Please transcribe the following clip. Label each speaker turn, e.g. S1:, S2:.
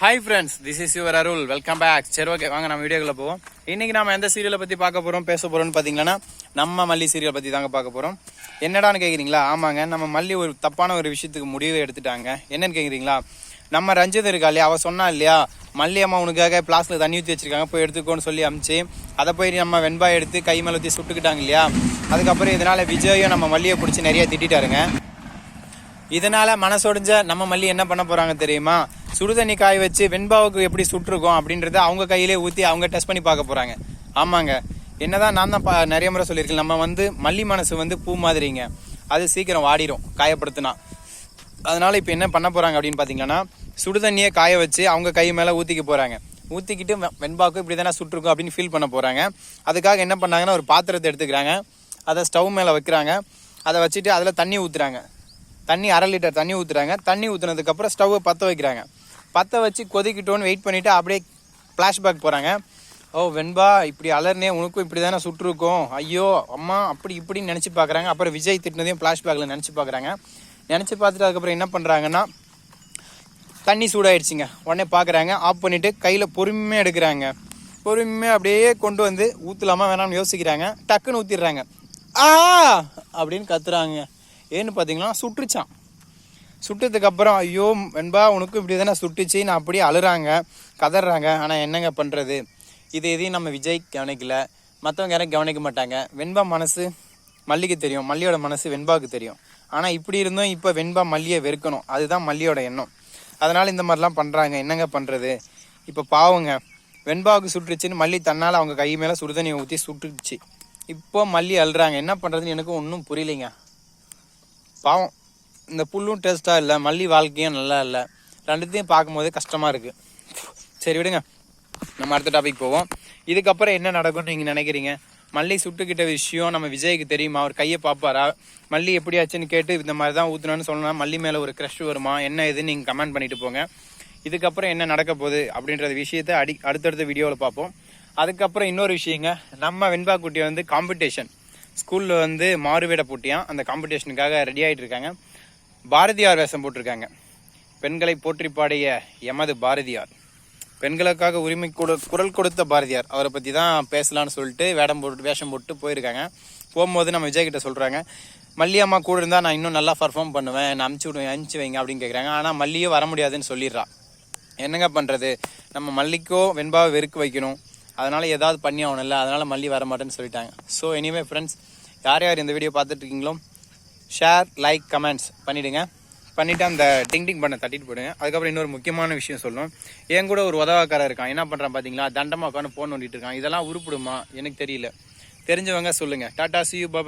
S1: Hi friends this is your Arul welcome back சரி okay வாங்க நம்ம வீடியோக்குள்ள போவோம். இன்னைக்கு நம்ம எந்த சீரியலை பற்றி பார்க்க போகிறோம் பேச போகிறோம்னு பார்த்தீங்கன்னா நம்ம மல்லி சீரியல் பற்றி தாங்க பார்க்க போகிறோம் என்னடான்னு கேட்குறீங்களா ஆமாங்க நம்ம மல்லி ஒரு தப்பான ஒரு விஷயத்துக்கு முடிவு எடுத்துட்டாங்க. என்னன்னு கேட்குறீங்களா நம்ம ரஞ்சித் இருக்கா இல்லையா? அவள் சொன்னா இல்லையா? மல்லி அம்மா உனக்காக பிளாஸ்டில் தண்ணி ஊற்றி வச்சிருக்காங்க போய் எடுத்துக்கோன்னு சொல்லி அமிச்சு அதை போய் நம்ம வெண்பாய் எடுத்து கை மேலே ஊற்றி சுட்டுக்கிட்டாங்க இல்லையா? அதுக்கப்புறம் இதனால் விஜயும் நம்ம மல்லியை பிடிச்சி நிறைய திட்டாருங்க இதனால் மனசொடிஞ்ச நம்ம மல்லி என்ன பண்ண போகிறாங்க தெரியுமா? சுடுதண்ணி காய வச்சு வெண்பாவுக்கு எப்படி சுட்டிருக்கோம் அப்படின்றத அவங்க கையிலே ஊற்றி அவங்க டெஸ்ட் பண்ணி பார்க்க போகிறாங்க ஆமாங்க. என்னதான் நான் தான் பா- நிறைய முறை சொல்லியிருக்கேன். நம்ம வந்து மல்லி மனசு வந்து பூ மாதிரிங்க. அது சீக்கிரம் வாடிடும் காயப்படுத்தினா. அதனால் இப்போ என்ன பண்ண போகிறாங்க அப்படின்னு பார்த்தீங்கன்னா சுடுதண்ணியை காய வச்சு அவங்க கை மேலே ஊற்றிக்க போகிறாங்க ஊற்றிக்கிட்டு வெண்பாக்கு வெண்பாவுக்கு இப்படி தானே சுட்டிருக்கும் அப்படின்னு ஃபீல் பண்ண போகிறாங்க அதுக்காக என்ன பண்ணாங்கன்னா ஒரு பாத்திரத்தை எடுத்துக்கிறாங்க. அதை ஸ்டவ் மேலே வைக்கிறாங்க. அதை வச்சுட்டு அதில் தண்ணி ஊற்றுறாங்க தண்ணி அரை லிட்டர் தண்ணி ஊற்றுறாங்க தண்ணி ஊற்றுனதுக்கப்புறம் ஸ்டவ்வை பற்ற வைக்கிறாங்க. பற்ற வச்சு கொதிக்கிட்டோன்னு வெயிட் பண்ணிவிட்டு அப்படியே ஃப்ளாஷ்பேக் போகிறாங்க ஓ வெண்பா இப்படி அலர்னே உனக்கும் இப்படி தானே சுட்டிருக்கோம். ஐயோ அம்மா அப்படி இப்படின்னு நினச்சி பார்க்குறாங்க அப்புறம் விஜய் திட்டினதையும் ஃப்ளாஷ்பேக்கில் நினச்சி பார்க்குறாங்க நினச்சி பார்த்துட்டு அதுக்கப்புறம் என்ன பண்ணுறாங்கன்னா தண்ணி சூடாயிடுச்சுங்க. உடனே பார்க்குறாங்க ஆஃப் பண்ணிவிட்டு கையில் பொறுமையாக எடுக்கிறாங்க. பொறுமையாக அப்படியே கொண்டு வந்து ஊற்றலாமா வேணாம்னு யோசிக்கிறாங்க. டக்குன்னு ஊற்றிடுறாங்க ஆ! அப்படின்னு கத்துறாங்க. ஏன்னு பார்த்தீங்கன்னா சுட்டுச்சான். சுட்டதுக்கப்புறம் ஐயோ வெண்பா உனக்கும் இப்படி தானே சுட்டுச்சு நான் அப்படியே அழுறாங்க கதறாங்க ஆனால் என்னங்க பண்ணுறது இது எதையும் நம்ம விஜய் கவனிக்கல. மற்றவங்க யாரும் கவனிக்க மாட்டாங்க. வெண்பா மனசு மல்லிக்கு தெரியும். மல்லியோட மனசு வெண்பாவுக்கு தெரியும். ஆனால் இப்படி இருந்தும் இப்போ வெண்பா மல்லியை வெறுக்கணும். அதுதான் மல்லியோட எண்ணம். அதனால் இந்த மாதிரிலாம் பண்ணுறாங்க என்னங்க பண்ணுறது இப்போ பாவங்க வெண்பாவுக்கு சுட்டுருச்சுன்னு மல்லி தன்னால் அவங்க கை மேலே சுடுதண்ணியை ஊற்றி சுட்டுருச்சு இப்போ மல்லி அழுறாங்க. என்ன பண்ணுறதுன்னு எனக்கு ஒன்றும் புரியலைங்க. பாவம் இந்த புல்லும் டேஸ்ட்டாக இல்லை மல்லி வாழ்க்கையும் நல்லா இல்லை. ரெண்டுத்தையும் பார்க்கும்போது கஷ்டமாக இருக்குது சரி விடுங்க. நம்ம அடுத்த டாபிக் போவோம். இதுக்கப்புறம் என்ன நடக்கும்னு நீங்கள் நினைக்கிறீங்க? மல்லி சுட்டுக்கிட்ட விஷயம் நம்ம விஜய்க்கு தெரியுமா? அவர் கையை பார்ப்பாரா? மல்லி எப்படியாச்சுன்னு கேட்டு இந்த மாதிரி தான் ஊற்றணும்னு சொல்லணும் மல்லி மேலே ஒரு க்ரஷ் வருமா? என்ன இதுன்னு நீங்கள் கமெண்ட் பண்ணிட்டு போங்க. இதுக்கப்புறம் என்ன நடக்க போகுது அப்படின்ற விஷயத்த அடி அடுத்தடுத்த வீடியோவில் பார்ப்போம். அதுக்கப்புறம் இன்னொரு விஷயங்க நம்ம வெண்பா குட்டி வந்து காம்படிஷன் ஸ்கூலில் வந்து மாறுவேட போட்டியாக அந்த காம்படிஷனுக்காக ரெடி ஆகிட்டு இருக்காங்க பாரதியார் வேஷம் போட்டிருக்காங்க. பெண்களை போற்றி பாடிய எமது பாரதியார். பெண்களுக்காக உரிமை கொடு குரல் கொடுத்த பாரதியார். அவரை பற்றி தான் பேசலான்னு சொல்லிட்டு வேடம் போட்டு வேஷம் போட்டு போயிருக்காங்க. போகும்போது நம்ம விஜய்கிட்ட சொல்கிறாங்க மல்லியம்மா கூட இருந்தால் நான் இன்னும் நல்லா பர்ஃபார்ம் பண்ணுவேன். நான் அனுப்பிச்சி விடுவேன் அனுப்பிச்சி வைங்க அப்படின்னு கேட்குறாங்க ஆனால் மல்லியே வர முடியாதுன்னு சொல்லிடுறா. என்னங்க பண்ணுறது நம்ம மல்லிக்கோ வெண்பாவை வெறுக்க வைக்கணும். அதனால் ஏதாவது பண்ணி ஆகணும்ல அதனால் மல்லி வர மாட்டேன்னு சொல்லிட்டாங்க. ஸோ எனிவே ஃப்ரெண்ட்ஸ் யார் யார் இந்த வீடியோ பார்த்துட்ருக்கீங்களோ ஷேர் லைக் கமெண்ட்ஸ் பண்ணிவிடுங்க பண்ணிவிட்டு அந்த டிங் டிங் பண்ண தட்டிட்டு போடுங்க. அதுக்கப்புறம் இன்னொரு முக்கியமான விஷயம் சொல்லணும். என் கூட ஒரு உதவாக்காரர் இருக்கான். என்ன பண்ணுறான் பார்த்தீங்களா தண்டமாக உட்காந்து போன் நோண்டிட்டு இருக்கான். இதெல்லாம் உருப்பிடுமா? எனக்கு தெரியல. தெரிஞ்சவங்க சொல்லுங்கள் டாட்டா சி யூ பாய்